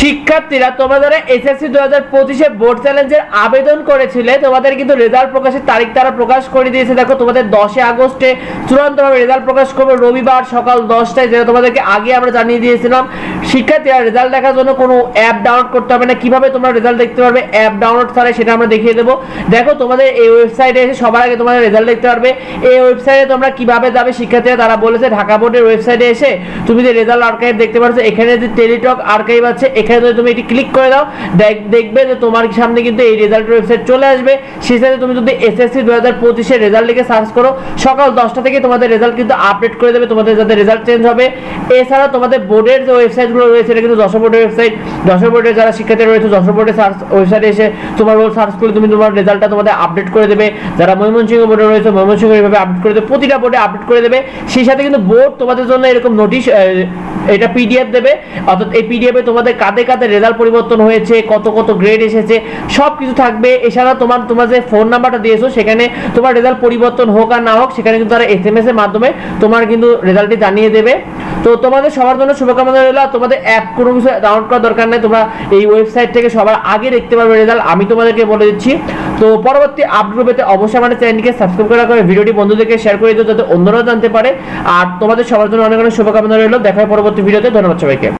শিক্ষার্থীরা তোমরা যারা এসএসসি দু হাজার পঁচিশে বোর্ড চ্যালেঞ্জের আবেদন করেছিলে। তোমাদের কিন্তু রেজাল্ট প্রকাশের তারিখ তারা প্রকাশ করে দিয়েছে। দেখো, তোমাদের দশে আগস্টে চূড়ান্তভাবে রেজাল্ট প্রকাশ করবে রবিবার সকাল দশটায়, যেটা তোমাদেরকে আগে আমরা জানিয়ে দিয়েছিলাম। শিক্ষার্থীরা রেজাল্ট দেখার জন্য কোনো অ্যাপ ডাউনলোড করতে হবে না। কীভাবে তোমরা রেজাল্ট দেখতে পারবে? অ্যাপ ডাউনলোড ছাড়া সেটা আমরা দেখিয়ে দেবো। দেখো, তোমাদের এই ওয়েবসাইটে এসে সবার আগে তোমাদের রেজাল্ট দেখতে পারবে। এই ওয়েবসাইটে তোমরা কীভাবে যাবে? শিক্ষার্থীরা তারা বলেছে, ঢাকা বোর্ডের ওয়েবসাইটে এসে তুমি যে রেজাল্ট আর্কাইভ দেখতে পাচ্ছ এখানে যে টেলিটক আর্কাইভ আছে এখানে তুমি এটি ক্লিক করে দাও, দেখ- দেখবে যে তোমার সামনে কিন্তু এই রেজাল্টের ওয়েবসাইট চলে আসবে। সেই সাথে তুমি যদি এসএসসি দু হাজার পঁচিশের রেজাল্ট লিখে সার্চ করো, সকাল দশটা থেকে তোমাদের রেজাল্ট কিন্তু আপডেট করে দেবে, তোমাদের যাতে রেজাল্ট চেঞ্জ হবে। এছাড়া তোমাদের বোর্ডের যে ওয়েবসাইটগুলো রয়েছে, এটা কিন্তু দশ বোর্ডের ওয়েবসাইট দশ বোর্ডের যারা শিক্ষার্থী রয়েছে দশ বোর্ডের সার্চ ওয়েবসাইটে এসে তোমার রোল সার্চ করে তুমি তোমার রেজাল্টটা তোমাদের আপডেট করে দেবে। যারা ময়মনসিংহ বোর্ডে রয়েছে, ময়মনসিংহ এইভাবে আপডেট করে দেবে, প্রতিটা বোর্ডে আপডেট করে দেবে। সেই সাথে কিন্তু বোর্ড তোমাদের জন্য এরকম নোটিশ এটা পিডিএফ দেবে, অর্থাৎ এই পিডিএফে তোমাদের কাদের কাদের রেজাল্ট পরিবর্তন হয়েছে, কত কত গ্রেড এসেছে সব কিছু থাকবে। এছাড়া তোমার তোমার যে ফোন নাম্বারটা দিয়েছ, সেখানে তোমার রেজাল্ট পরিবর্তন হোক আর না হোক, সেখানে কিন্তু তারা এস এম এস এর মাধ্যমে তোমার কিন্তু রেজাল্টটি জানিয়ে দেবে। তো তোমাদের সবার জন্য শুভকামনা রইল। তোমাদের অ্যাপ কোনো কিছু ডাউনলোড করার দরকার নেই, তোমরা এই ওয়েবসাইট থেকে সবার আগে দেখতে পারবে রেজাল্ট আমি তোমাদেরকে বলে দিচ্ছি। তো পরবর্তী আপডেট পেতে অবশ্যই আমাদের চ্যানেলটিকে সাবস্ক্রাইব করে রাখবে ভিডিওটি বন্ধুদেরকে শেয়ার করে দিও যাতে অন্যরাও জানতে পারে। আর তোমাদের সবার জন্য অনেক অনেক শুভকামনা রইল। দেখা পরবর্তী ভিডিওতে ধন্যবাদ সবাইকে।